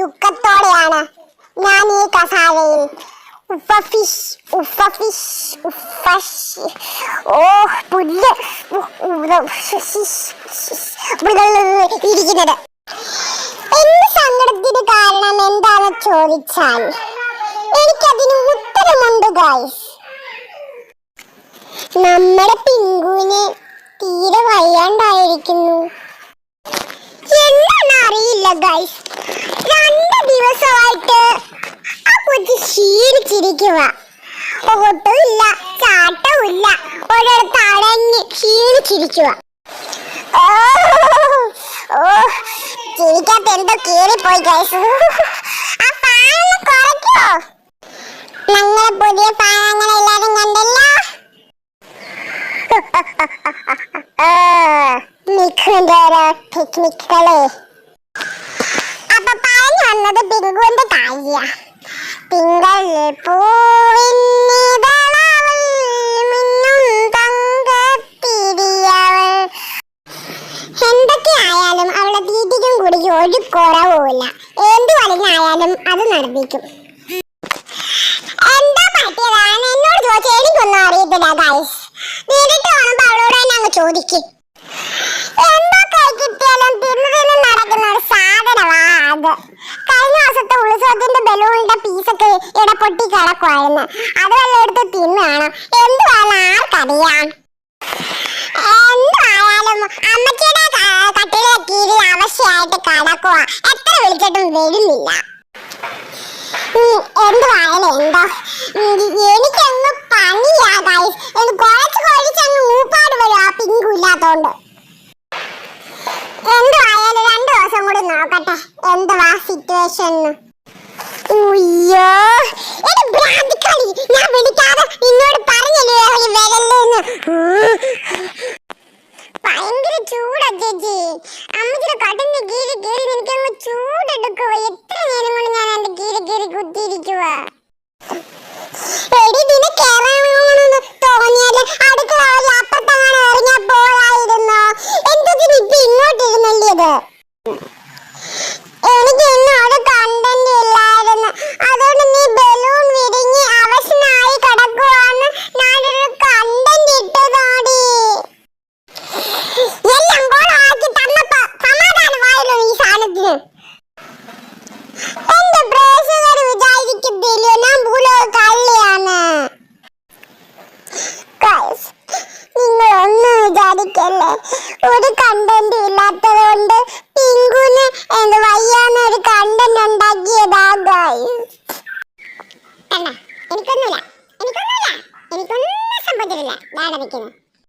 ദുഃഖത്തോടെയാണ് ഞാൻ ഈ കസാലയിൽ. ഉഫ fish ഉഫ fish ഉഫ ഓ പുല്ല്. ഇരിക്കുന്നത്. എന്റെ സങ്കടത്തിന് കാരണം എന്താണെന്ന് ചോദിച്ചാൽ എനിക്കതിന് ഉത്തരമുണ്ട് ഗായ്സ് നമ്മുടെ പിങ്കുവിന് തീരെ വയ്യാണ്ടായിരിക്കുന്നു. അറിയില്ല ഗൈസ് രണ്ട് ദിവസമായിട്ട് ആ കൊച്ചു ക്ഷീണിച്ചിരിക്കുക ഒട്ടുമില്ല ചാട്ടവുമില്ല. ഒരിടത്ത് അടങ്ങി ക്ഷീണിച്ചിരിക്കുക ഓ ഓ ചിരിക്കാത്ത എന്തോ കീറിപ്പോയി ഗൈസ് ആ ഫാനൊന്ന് കുറയ്ക്കോ. ഞങ്ങളെ പുതിയ ഫാൻ അങ്ങനെ എല്ലാരും കണ്ടല്ലോ. ഓരോ ടെക്നിക്കുകളെ അപ്പൊ പറഞ്ഞു വന്നത് പിങ്കുവിന്റെ കാര്യ. തിങ്കൾ എന്തൊക്കെയായാലും അവളുടെ തീറ്റിക്കും കുടിക്കും ഒരു കുറവുമില്ല. എന്ത് വലിഞ്ഞായാലും അത് നടപ്പിക്കും എന്താ പറ്റിയതാണ്? എന്നോട് ചോദിച്ചാൽ എനിക്കൊന്നും അറിയത്തില്ല ഗൈസ് നേരിട്ട് കാണുമ്പോ അവളോട് തന്നെ അങ്ങ് ചോദിക്കും എന്തോ കൈ കിട്ടിയാലും തിന്നു തിന്നു നടക്കുന്ന ഒരു സാധനമാ അത് കഴിഞ്ഞ മാസത്തെ ഉത്സവത്തിന്റെ പീസൊക്കെ ഇട പൊട്ടി കിടക്കുമായിരുന്നു അത് വല്ല എടുത്ത് തിന്നാണോ എന്തുവാണ് ആർക്കറിയാം? എന്തായാലും അമ്മച്ചിയുടെ കട്ടിലെ കീഴിൽ അവശയായിട്ട് കിടക്കുക എത്ര വിളിച്ചിട്ടും വരുന്നില്ല. എന്തുവായാലും എന്തോ. ഉം, എനിക്കങ്ങ് പണിയാ ഗൈസ് എനിക്ക് കുറച്ച് കുറച്ചങ്ങ് മൂപ്പാട് വരും ആ പിങ്കു ഇല്ലാത്തോണ്ട്. എന്തുവായാലും രണ്ടു ദിവസം കൂടി നോക്കട്ടെ. എന്തുവാ സിറ്റുവേഷൻ ഉയ്യോ എടി ഭ്രാന്തിക്കളി ഞാൻ വിളിക്കാതെ നിന്നോട് പറഞ്ഞല്ലോ ഈ വരല്ലേന്ന്? ഭയങ്കര ചൂടാ ചേച്ചി അമ്മച്ചിയുടെ കടന്റെ കീഴ് കയറി എനിക്കങ്ങ് ചൂടെടുക്കുക എത്ര നേരം ഞാൻ എന്റെ കീഴ് കയറി കുത്തിയിരിക്കുക എടി ഇതിന് കേറാണെന്ന് തോന്നിയാൽ അടുക്കള വഴി അപ്പത്തങ്ങനെ ഇറങ്ങിയാ പോരായിരുന്നോ എന്തൊക്കെ ഇപ്പൊ ഇങ്ങോട്ട് ഇരുന്നല്ലേത് ഒരു കണ്ടന്റ് ഇല്ലാത്തത് കൊണ്ട് പിങ്കുന് എന്ത് വയ്യാന്ന് ഒരു കണ്ടന്റ് ഉണ്ടാക്കിയതാ ഗൈസ് എനിക്കൊന്നുമില്ല. എനിക്കൊന്നുമില്ല. എനിക്കൊന്നും സംഭവിച്ചിട്ടില്ല.